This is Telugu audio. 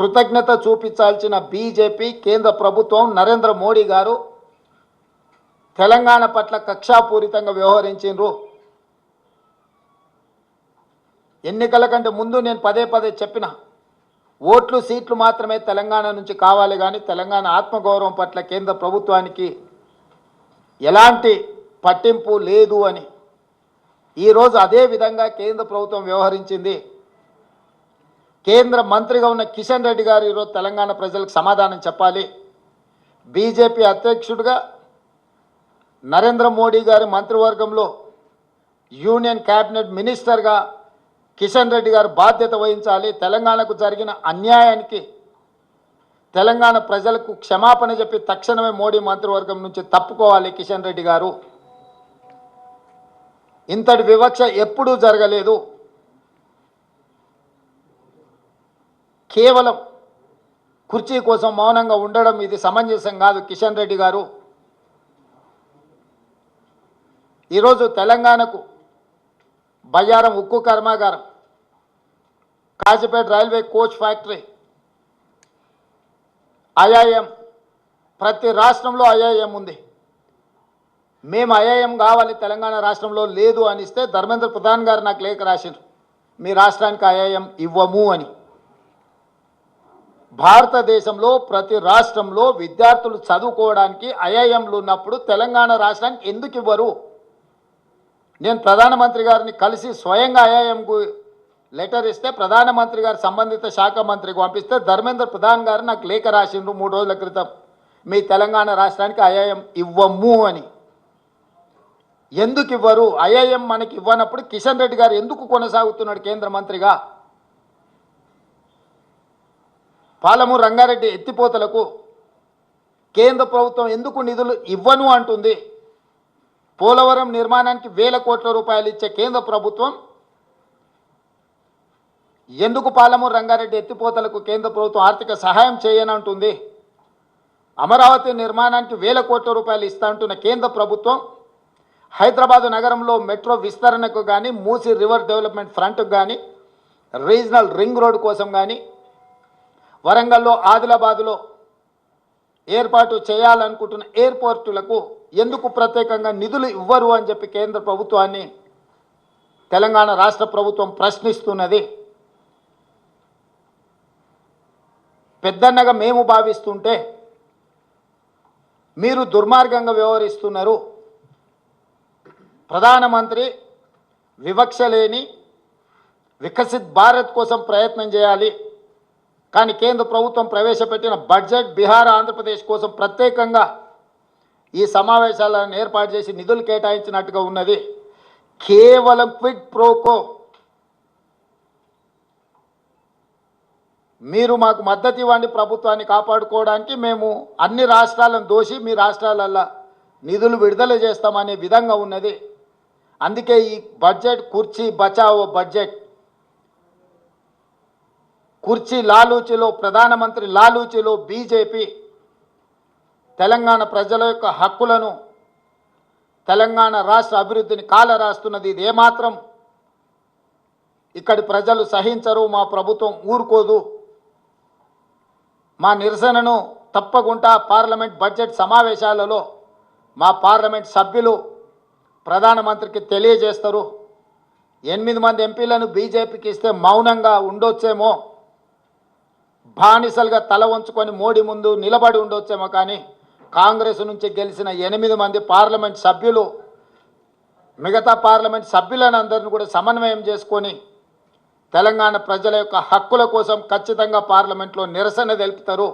కృతజ్ఞత చూపించాల్సిన బీజేపీ కేంద్ర ప్రభుత్వం నరేంద్ర మోడీ గారు తెలంగాణ పట్ల కక్షాపూరితంగా వ్యవహరించిండ్రు. ఎన్నికల కంటే ముందు నేను పదే పదే చెప్పిన ఓట్లు సీట్లు మాత్రమే తెలంగాణ నుంచి కావాలి కానీ తెలంగాణ ఆత్మగౌరవం పట్ల కేంద్ర ప్రభుత్వానికి ఎలాంటి పట్టింపు లేదు అని. ఈరోజు అదే విధంగా కేంద్ర ప్రభుత్వం వ్యవహరించింది. కేంద్ర మంత్రిగా ఉన్న కిషన్ రెడ్డి గారు ఈరోజు తెలంగాణ ప్రజలకు సమాధానం చెప్పాలి. బీజేపీ అధ్యక్షుడిగా నరేంద్ర మోడీ గారి మంత్రివర్గంలో యూనియన్ క్యాబినెట్ మినిస్టర్గా కిషన్ రెడ్డి గారు బాధ్యత వహించాలి. తెలంగాణకు జరిగిన అన్యాయానికి తెలంగాణ ప్రజలకు క్షమాపణ చెప్పి తక్షణమే మోడీ మంత్రివర్గం నుంచి తప్పుకోవాలి కిషన్ రెడ్డి గారు. ఇంతటి వివక్ష ఎప్పుడూ జరగలేదు. కేవలం కుర్చీ కోసం మౌనంగా ఉండడం ఇది సమంజసం కాదు కిషన్ రెడ్డి గారు. ఈరోజు తెలంగాణకు బయ్యారం ఉక్కు కర్మాగారం Kazipet railway coach factory IIM ప్రతి రాష్ట్రంలో ఐఐఎం ఉంది. మేము ఐఐఎం కావాలి తెలంగాణ రాష్ట్రంలో లేదు అనిస్తే ధర్మేంద్ర ప్రధాన్ గారు నాకు లేఖ రాశారు మీ రాష్ట్రానికి ఐఐఎం ఇవ్వము అని. భారతదేశంలో ప్రతి రాష్ట్రంలో విద్యార్థులు చదువుకోవడానికి ఐఐఎంలు ఉన్నప్పుడు తెలంగాణ రాష్ట్రానికి ఎందుకు ఇవ్వరు? నేను ప్రధానమంత్రి గారిని కలిసి స్వయంగా ఐఐఎంకు లెటర్ ఇస్తే ప్రధానమంత్రి గారు సంబంధిత శాఖ మంత్రికి పంపిస్తే ధర్మేంద్ర ప్రధాన్ గారు నాకు లేఖ రాసిండ్రు మూడు రోజుల క్రితం. మీ తెలంగాణ రాష్ట్రానికి ఐఐఎం ఇవ్వము అని. ఎందుకు ఇవ్వరు? ఐఐఎం మనకి ఇవ్వనప్పుడు కిషన్ రెడ్డి గారు ఎందుకు కొనసాగుతున్నాడు కేంద్ర మంత్రిగా? పాలము రంగారెడ్డి ఎత్తిపోతలకు కేంద్ర ప్రభుత్వం ఎందుకు నిధులు ఇవ్వను అంటుంది. పోలవరం నిర్మాణానికి వేల కోట్ల రూపాయలు ఇచ్చే కేంద్ర ప్రభుత్వం ఎందుకు పాలమూరు రంగారెడ్డి ఎత్తిపోతలకు కేంద్ర ప్రభుత్వం ఆర్థిక సహాయం చేయనంటుంది అమరావతి నిర్మాణానికి వేల కోట్ల రూపాయలు ఇస్తా అంటున్న కేంద్ర ప్రభుత్వం హైదరాబాదు నగరంలో మెట్రో విస్తరణకు కానీ మూసి రివర్ డెవలప్మెంట్ ఫ్రంట్కు కానీ రీజనల్ రింగ్ రోడ్ కోసం కానీ వరంగల్లో ఆదిలాబాదులో ఏర్పాటు చేయాలనుకుంటున్న ఎయిర్పోర్టులకు ఎందుకు ప్రత్యేకంగా నిధులు ఇవ్వరు అని చెప్పి కేంద్ర ప్రభుత్వాన్ని తెలంగాణ రాష్ట్ర ప్రభుత్వం ప్రశ్నిస్తున్నది. పెద్దన్నగా మేము భావిస్తుంటే మీరు దుర్మార్గంగా వ్యవహరిస్తున్నారు. ప్రధానమంత్రి వివక్ష లేని వికసిత్ భారత్ కోసం ప్రయత్నం చేయాలి. కానీ కేంద్ర ప్రభుత్వం ప్రవేశపెట్టిన బడ్జెట్ బీహార్ ఆంధ్రప్రదేశ్ కోసం ప్రత్యేకంగా ఈ సమావేశాలను ఏర్పాటు చేసి నిధులు కేటాయించినట్టుగా ఉన్నది. కేవలం క్విడ్ ప్రోకో. మీరు మాకు మద్దతు ఇవ్వండి ప్రభుత్వాన్ని కాపాడుకోవడానికి. మేము అన్ని రాష్ట్రాలను దోషి మీ రాష్ట్రాలల్లో నిధులు విడుదల చేస్తామనే విధంగా ఉన్నది. అందుకే ఈ బడ్జెట్ కుర్చీ బచావో బడ్జెట్. కుర్చీ లాలూచిలో ప్రధానమంత్రి లాలూచిలో బీజేపీ తెలంగాణ ప్రజల యొక్క హక్కులను తెలంగాణ రాష్ట్ర అభివృద్ధిని కాల రాస్తున్నది ఇది ఏమాత్రం ఇక్కడి ప్రజలు సహించరు మా ప్రభుత్వం ఊరుకోదు. మా నిరసనను తప్పకుండా పార్లమెంట్ బడ్జెట్ సమావేశాలలో మా పార్లమెంట్ సభ్యులు ప్రధానమంత్రికి తెలియజేస్తారు. ఎనిమిది మంది ఎంపీలను బీజేపీకి ఇస్తే మౌనంగా ఉండొచ్చేమో. బానిసలుగా తల వంచుకొని మోడీ ముందు నిలబడి ఉండొచ్చేమో కానీ కాంగ్రెస్ నుంచి గెలిచిన ఎనిమిది మంది పార్లమెంట్ సభ్యులు మిగతా పార్లమెంట్ సభ్యులను అందరిని కూడా సమన్వయం చేసుకొని తెలంగాణ ప్రజల యొక్క హక్కుల కోసం ఖచ్చితంగా పార్లమెంట్లో నిరసన తెలుపుతారు.